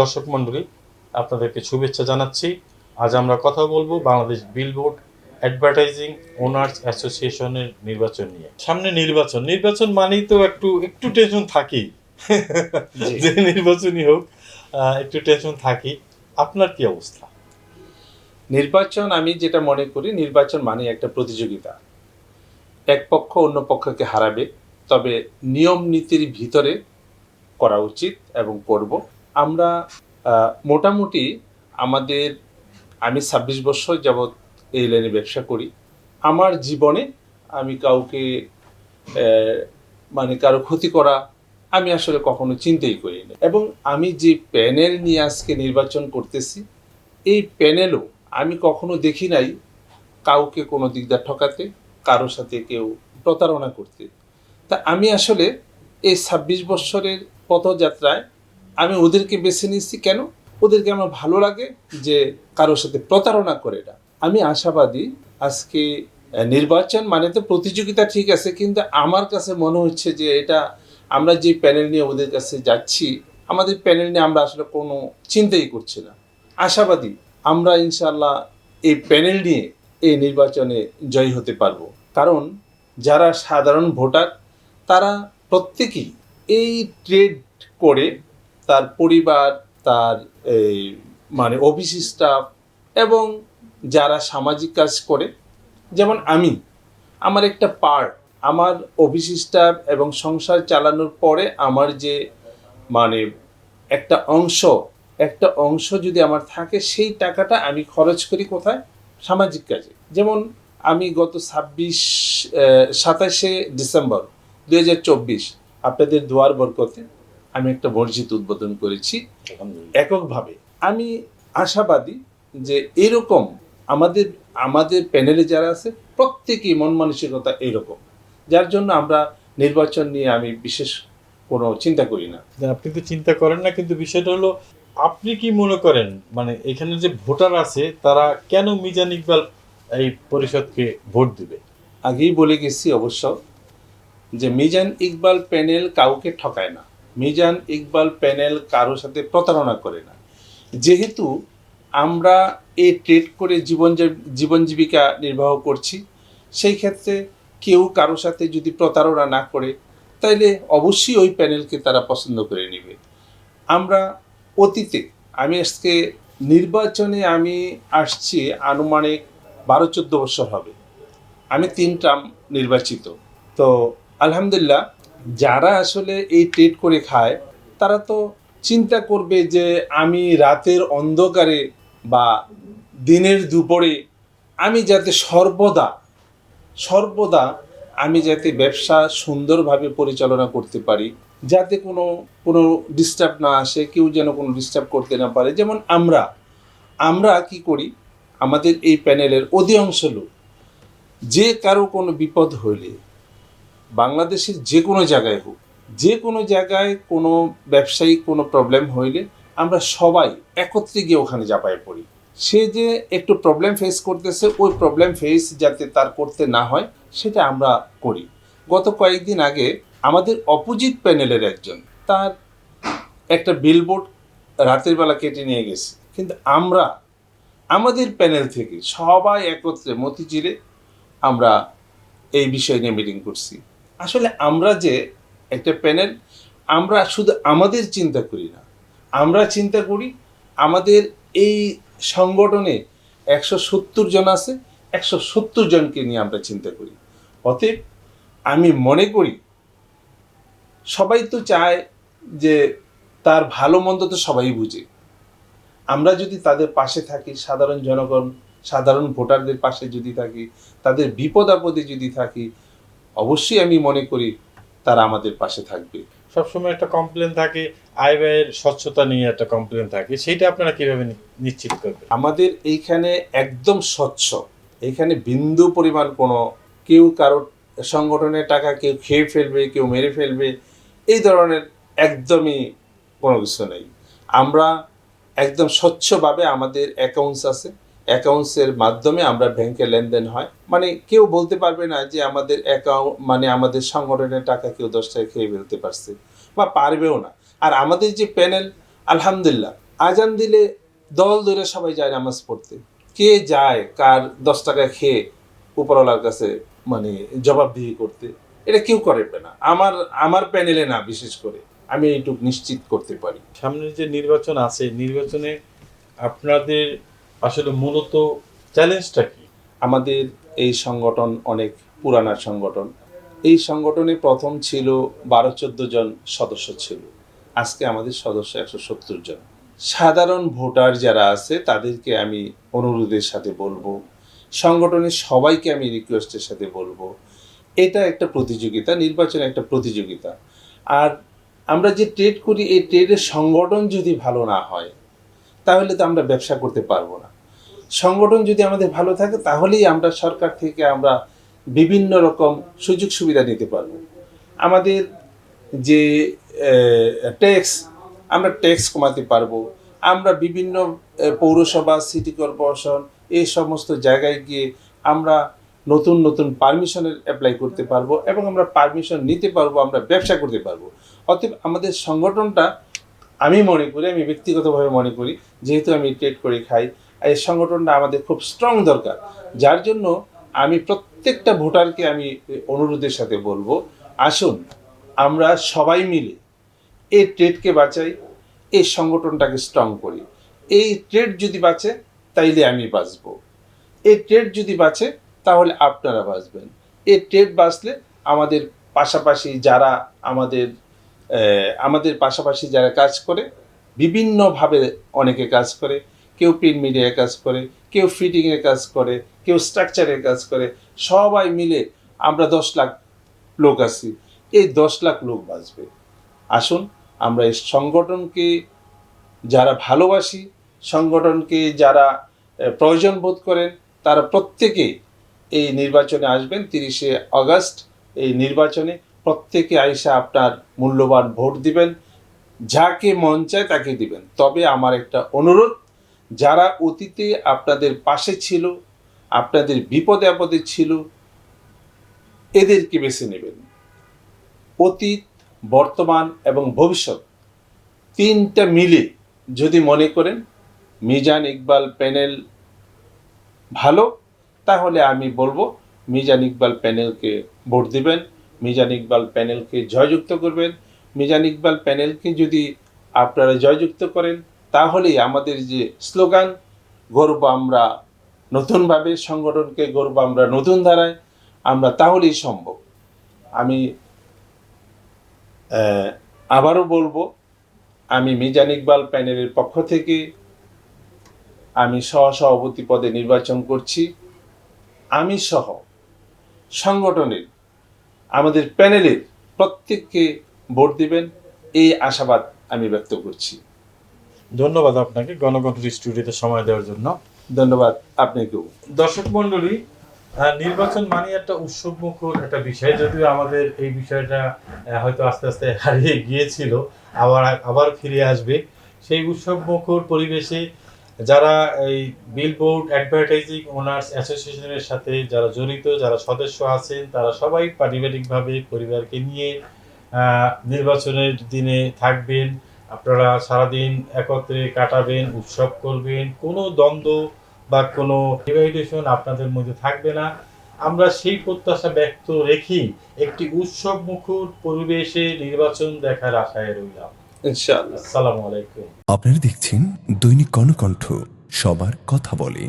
দর্শক মণ্ডলী আপনাদেরকে শুভেচ্ছা জানাচ্ছি। আজ আমরা কথা বলব বাংলাদেশ বিলবোর্ড অ্যাডভার্টাইজিং ওনার্স অ্যাসোসিয়েশনের নির্বাচন নিয়ে। সামনে নির্বাচন নির্বাচন মানেই তো একটু একটু টেনশন থাকেই। জি। যে নির্বাচনই হোক একটু টেনশন থাকি আপনার কি অবস্থা? নির্বাচন আমি যেটা মনে করি নির্বাচন মানে একটা প্রতিযোগিতা। এক পক্ষ অন্য পক্ষকে হারাবে তবে নিয়ম নীতির ভিতরে করা উচিত এবং করব। আমরা মোটামুটি আমাদের, আমি ছাব্বিশ বছর যাবৎ এই লাইনে ব্যবসা করি। আমার জীবনে আমি কাউকে মানে কারও ক্ষতি করা আমি আসলে কখনো চিন্তাই করিনি এবং আমি যে প্যানেল নিয়ে আজকে নির্বাচন করতেছি, এই প্যানেলও আমি কখনো দেখি নাই কাউকে কোনো দিকদার ঠকাতে, কারোর সাথে কেউ প্রতারণা করতে। তা আমি আসলে এই ছাব্বিশ বৎসরের পথযাত্রায় আমি ওদেরকে বেছে নিচ্ছি কেন? ওদেরকে আমার ভালো লাগে যে কারোর সাথে প্রতারণা করে না। আমি আশাবাদী আজকে নির্বাচন মানে তো প্রতিযোগিতা ঠিক আছে, কিন্তু আমার কাছে মনে হচ্ছে যে এটা আমরা যে প্যানেল নিয়ে ওদের কাছে যাচ্ছি, আমাদের প্যানেল নিয়ে আমরা আসলে কোনো চিন্তাই করছি না। আশাবাদী আমরা ইনশাল্লাহ এই প্যানেল নিয়ে এই নির্বাচনে জয়ী হতে পারব। কারণ যারা সাধারণ ভোটার, তারা প্রত্যেকেই এই ট্রেড করে তার পরিবার, তার এই মানে অফিস স্টাফ এবং যারা সামাজিক কাজ করে, যেমন আমি, আমার একটা পার্ট আমার অফিস স্টাফ এবং সংসার চালানোর পরে আমার যে মানে একটা অংশ একটা অংশ যদি আমার থাকে, সেই টাকাটা আমি খরচ করি কোথায়? সামাজিক কাজে। যেমন আমি গত ছাব্বিশ সাতাশে ডিসেম্বর দু হাজার চব্বিশ, আপনাদের দুয়ার বরকতে আমি একটা মসজিদ উদ্বোধন করেছি। এককভাবে। আমি আশাবাদী যে এরকম আমাদের আমাদের প্যানেলে যারা আছে প্রত্যেকেই মন মানসিকতা এরকম। যার জন্য আমরা নির্বাচন নিয়ে আমি বিশেষ কোনো চিন্তা করি না আপনি তো চিন্তা করেন না কিন্তু বিষয়টা হলো আপনি কি মনে করেন মানে এখানে যে ভোটার আছে তারা কেন মিজান ইকবাল এই পরিষদকে ভোট দিবে? আগেই বলে গেছি অবশ্য যে মিজান ইকবাল প্যানেল কাউকে ঠকায় না। মিজান ইকবাল প্যানেল কারোর সাথে প্রতারণা করে না। যেহেতু আমরা এই ট্রেড করে জীবন জীবন জীবিকা নির্বাহ করছি, সেই ক্ষেত্রে কেউ কারোর সাথে যদি প্রতারণা না করে, তাইলে অবশ্যই ওই প্যানেলকে তারা পছন্দ করে নেবে। আমরা অতীতে, আমি আজকে নির্বাচনে আমি আসছি, আনুমানিক বারো চোদ্দ বছর হবে। আমি তিন টার্ম নির্বাচিত। তো আলহামদুলিল্লাহ যারা আসলে এই ট্রেড করে খায়, তারা তো চিন্তা করবে যে আমি রাতের অন্ধকারে বা দিনের দুপুরে আমি যাতে সর্বদা সর্বদা আমি যাতে ব্যবসা সুন্দরভাবে পরিচালনা করতে পারি, যাতে কোনো কোনো ডিস্টার্ব না আসে, কেউ যেন কোনো ডিস্টার্ব করতে না পারে। যেমন আমরা আমরা কি করি? আমাদের এই প্যানেলের অধিকাংশ লোক, যে কারও কোনো বিপদ হইলে বাংলাদেশের যে কোনো জায়গায় হোক, যে কোনো জায়গায় কোনো ব্যবসায়িক কোনো প্রবলেম হইলে আমরা সবাই একত্রে গিয়ে ওখানে জাপায় পড়ি সে যে একটু প্রবলেম ফেস করতেছে, ওই প্রবলেম ফেস যাতে তার করতে না হয়, সেটা আমরা করি। গত কয়েকদিন আগে আমাদের অপোজিট প্যানেলের একজন, তার একটা বিলবোর্ড রাতের বেলা কেটে নিয়ে গেছে। কিন্তু আমরা, আমাদের প্যানেল থেকে সবাই একত্রে মতিঝিলে আমরা এই বিষয় নিয়ে মিটিং করছি। আসলে আমরা যে একটা প্যানেল, আমরা শুধু আমাদের চিন্তা করি না। আমরা চিন্তা করি আমাদের এই সংগঠনে একশো সত্তর জন আছে, একশো সত্তর জনকে নিয়ে আমরা চিন্তা করি। অতএব আমি মনে করি সবাই তো চায় যে তার ভালো মন্দ তো সবাই বুঝে। আমরা যদি তাদের পাশে থাকি, সাধারণ জনগণ, সাধারণ ভোটারদের পাশে যদি থাকি, তাদের বিপদ আপদে যদি থাকি অবশ্যই আমি মনে করি তারা আমাদের পাশে থাকবে। সবসময় একটা কমপ্লেন থাকে আয় ব্যয়ের স্বচ্ছতা নিয়ে একটা কমপ্লেন থাকে সেইটা আপনারা কীভাবে নিশ্চিত করবেন? আমাদের এইখানে একদম স্বচ্ছ এখানে বিন্দু পরিমাণ কোনো কেউ কারোর সংগঠনের টাকা কেউ খেয়ে ফেলবে কেউ মেরে ফেলবে এই ধরনের একদমই কোনো কিছু নেই। আমরা একদম স্বচ্ছভাবে আমাদের অ্যাকাউন্টস আছে অ্যাকাউন্টসের মাধ্যমে আমরা ব্যাংকে লেনদেন হয়। মানে কেউ বলতে পারবে না যে আমাদের অ্যাকাউন্ট মানে আমাদের সংগঠনের টাকা কেউ দশ টাকা খেয়ে ফেলতে পারছে বা পারবেও না। আর আমাদের যে প্যানেল আলহামদুলিল্লাহ, আজান দিলে দল ধরে সবাই যায় নামাজ পড়তে। কে যায়, কার দশ টাকা খেয়ে উপরওয়ালার কাছে মানে জবাবদিহি করতে, এটা কেউ করবে না। আমার আমার প্যানেলে না, বিশেষ করে। আমি এইটুকু নিশ্চিত করতে পারি। সামনে যে নির্বাচন আছে, নির্বাচনে আপনাদের আসলে মূলত চ্যালেঞ্জটা কি? আমাদের এই সংগঠন অনেক পুরানা সংগঠন। এই সংগঠনে প্রথম ছিল বারো, চোদ্দ জন সদস্য ছিল। আজকে আমাদের সদস্য একশো সত্তর জন। সাধারণ ভোটার যারা আছে, তাদেরকে আমি অনুরোধের সাথে বলব, সংগঠনের সবাইকে আমি রিকোয়েস্টের সাথে বলব, এটা একটা প্রতিযোগিতা, নির্বাচন একটা প্রতিযোগিতা। আর আমরা যে ট্রেড করি, এই ট্রেডের সংগঠন যদি ভালো না হয়, তাহলে তো আমরা ব্যবসা করতে পারব না। সংগঠন যদি আমাদের ভালো থাকে, তাহলেই আমরা সরকার থেকে আমরা বিভিন্ন রকম সুযোগ সুবিধা নিতে পারব। আমাদের যে ট্যাক্স আমরা ট্যাক্স কমাতে পারব। আমরা বিভিন্ন পৌরসভা সিটি কর্পোরেশন এই সমস্ত জায়গায় গিয়ে আমরা নতুন নতুন পারমিশনের অ্যাপ্লাই করতে পারব এবং আমরা পারমিশন নিতে পারব, আমরা ব্যবসা করতে পারব। অতএব আমাদের সংগঠনটা আমি মনে করি, আমি ব্যক্তিগতভাবে মনে করি, যেহেতু আমি ট্রেড করে খাই এই সংগঠনটা আমাদের খুব স্ট্রং দরকার। যার জন্য আমি প্রত্যেকটা ভোটারকে আমি অনুরোধের সাথে বলব, আসুন আমরা সবাই মিলে এই ট্রেডকে বাঁচাই, এই সংগঠনটাকে স্ট্রং করি। এই ট্রেড যদি বাঁচে, তাইলে আমি বাঁচব। এই ট্রেড যদি বাঁচে, তাহলে আপনারা বাঁচবেন। এই ট্রেড বাঁচলে আমাদের পাশাপাশি যারা আমাদের আমাদের পাশাপাশি যারা কাজ করে, বিভিন্নভাবে অনেকে কাজ করে কেউ প্রিন্ট মিডিয়ায় কাজ করে, কেউ ফিটিংয়ের কাজ করে, কেউ স্ট্রাকচারের কাজ করে, সবাই মিলে আমরা দশ লাখ লোক আছি। এই দশ লাখ লোক বাঁচবে। আসুন আমরা এই সংগঠনকে যারা ভালোবাসি, সংগঠনকে যারা প্রয়োজন বোধ করেন, তারা প্রত্যেকে এই নির্বাচনে আসবেন, তিরিশে আগস্ট এই নির্বাচনে। প্রত্যেকে আইসা আপনার মূল্যবান ভোট দিবেন, যাকে মন চায় তাকে দিবেন। তবে আমার একটা অনুরোধ যারা অতীতে আপনাদের পাশে ছিল, আপনাদের বিপদে আপদে ছিল, এদেরকে বেছে নেবেন। অতীত, বর্তমান এবং ভবিষ্যৎ তিনটা মিলে যদি মনে করেন, মিজান ইকবাল প্যানেল ভালো, তাহলে আমি বলব মিজান ইকবাল প্যানেলকে ভোট দিবেন, মিজান ইকবাল প্যানেলকে জয়যুক্ত করবেন, মিজান ইকবাল প্যানেলকে যদি আপনারা জয়যুক্ত করেন তাহলেই আমাদের যে স্লোগান, গর্ব আমরা নতুনভাবে সংগঠনকে গর্ব আমরা নতুন ধারায়, আমরা তাহলেই সম্ভব। আমি আবারও বলব, আমি মিজান ইকবাল প্যানেলের পক্ষ থেকে আমি সহ সভাপতি পদে নির্বাচন করছি। আমি সহ সংগঠনের, আমাদের প্যানেলের প্রত্যেককে ভোট দিবেন, এই আশাবাদ আমি ব্যক্ত করছি। ধন্যবাদ আপনাকে গণকণ্ঠ স্টুডিওতে সময় দেওয়ার জন্য। ধন্যবাদ আপনাকেও। দর্শক মন্ডলী নির্বাচন মানে একটা উৎসব মুখর একটা বিষয় যদিও আমাদের এই বিষয়টা হয়তো আস্তে আস্তে হারিয়ে গিয়েছিল আবার আবার ফিরে আসবে। সেই উৎসব মুখর পরিবেশে যারা এই বিলবোর্ড অ্যাডভার্টাইজিং ওনার্স অ্যাসোসিয়েশনের সাথে যারা জড়িত যারা সদস্য আছেন তারা সবাই পারিবারিকভাবে পরিবারকে নিয়ে নির্বাচনের দিনে থাকবেন। আপনারা সারাদিন একত্রে কাটাবেন উৎসব করবেন কোনো দ্বন্দ্ব বা কোনো ডিভাইডেশন আপনাদের মধ্যে থাকবে না। আমরা সেই প্রত্যাশা ব্যক্ত রেখেই একটি উৎসব মুখর পরিবেশে নির্বাচন দেখার আশায় রইলাম। ইনশাআল্লাহ। আসসালামু আলাইকুম। আপনারা দেখছেন দৈনিক কর্ণকণ্ঠ সবার কথা বলে।